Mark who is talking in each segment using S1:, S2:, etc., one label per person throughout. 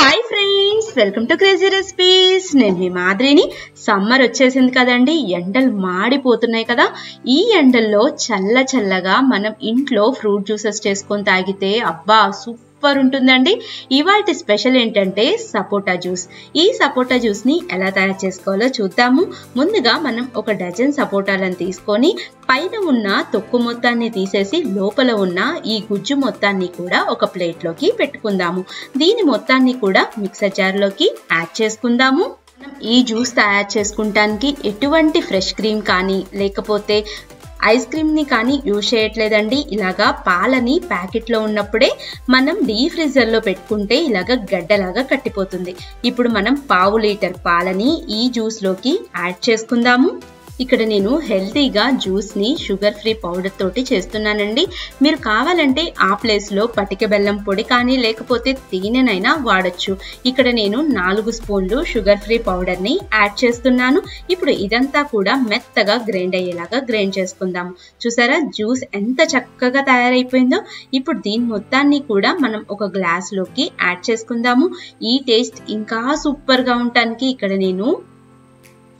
S1: Hi friends welcome to crazy recipes నేను మీ మాదిరిని summer వచ్చేసింది కదండి. ఎండలు మాడిపోతున్నాయి కదా. ఈ ఎండల్లో చల్ల చల్లగా మనం ఇంట్లో ఫ్రూట్ జ్యూసెస్ చేసుకొని తాగితే అబ్బా సూపర్ సూపర్ ఉంటుందండి. ఇవాటి స్పెషల్ ఏంటంటే సపోటా జ్యూస్. ఈ సపోటా జ్యూస్ని ఎలా తయారు చేసుకోవాలో చూద్దాము. ముందుగా మనం ఒక డజన్ సపోటాలను తీసుకొని పైన ఉన్న తొక్కు మొత్తాన్ని తీసేసి లోపల ఉన్న ఈ గుజ్జు మొత్తాన్ని కూడా ఒక ప్లేట్లోకి పెట్టుకుందాము. దీని మొత్తాన్ని కూడా మిక్సర్ జార్లోకి యాడ్ చేసుకుందాము. ఈ జ్యూస్ తయారు చేసుకుంటానికి ఎటువంటి ఫ్రెష్ క్రీమ్ కానీ లేకపోతే ఐస్ క్రీమ్ని కానీ యూజ్ చేయట్లేదండి. ఇలాగా పాలని ప్యాకెట్లో ఉన్నప్పుడే మనం డీ ఫ్రీజర్లో పెట్టుకుంటే ఇలాగ గడ్డలాగా కట్టిపోతుంది. ఇప్పుడు మనం పావు లీటర్ పాలని ఈ జ్యూస్లోకి యాడ్ చేసుకుందాము. ఇక్కడ నేను హెల్తీగా జ్యూస్ని షుగర్ ఫ్రీ పౌడర్ తోటి చేస్తున్నానండి. మీరు కావాలంటే ఆ ప్లేస్లో పటిక బెల్లం పొడి కానీ లేకపోతే తేనెనైనా వాడచ్చు. ఇక్కడ నేను నాలుగు స్పూన్లు షుగర్ ఫ్రీ పౌడర్ని యాడ్ చేస్తున్నాను. ఇప్పుడు ఇదంతా కూడా మెత్తగా గ్రైండ్ అయ్యేలాగా గ్రైండ్ చేసుకుందాము చూసారా? జ్యూస్ ఎంత చక్కగా తయారైపోయిందో. ఇప్పుడు దీని మొత్తాన్ని కూడా మనం ఒక గ్లాస్లోకి యాడ్ చేసుకుందాము. ఈ టేస్ట్ ఇంకా సూపర్గా ఉండటానికి ఇక్కడ నేను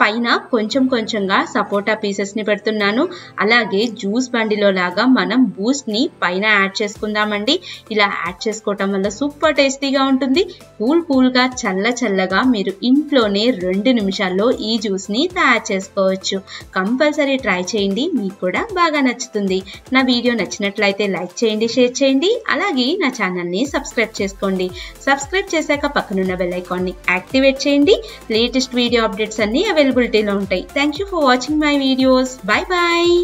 S1: పైన కొంచెం కొంచెంగా సపోటా పీసెస్ని పెడుతున్నాను. అలాగే జ్యూస్ బండిలో లాగా మనం బూస్ట్ని పైన యాడ్ చేసుకుందామండి. ఇలా యాడ్ చేసుకోవటం వల్ల సూపర్ టేస్టీగా ఉంటుంది. కూల్ కూల్గా చల్ల చల్లగా మీరు ఇంట్లోనే రెండు నిమిషాల్లో ఈ జ్యూస్ని తయారు చేసుకోవచ్చు. కంపల్సరీ ట్రై చేయండి. మీకు కూడా బాగా నచ్చుతుంది. నా వీడియో నచ్చినట్లయితే లైక్ చేయండి షేర్ చేయండి. అలాగే నా ఛానల్ని సబ్స్క్రైబ్ చేసుకోండి. సబ్స్క్రైబ్ చేశాక పక్కనున్న బెల్ ఐకాన్ని యాక్టివేట్ చేయండి. లేటెస్ట్ వీడియో అప్డేట్స్ అన్ని అవైలబిలిటీలో ఉంటాయి thank you for watching my videos bye bye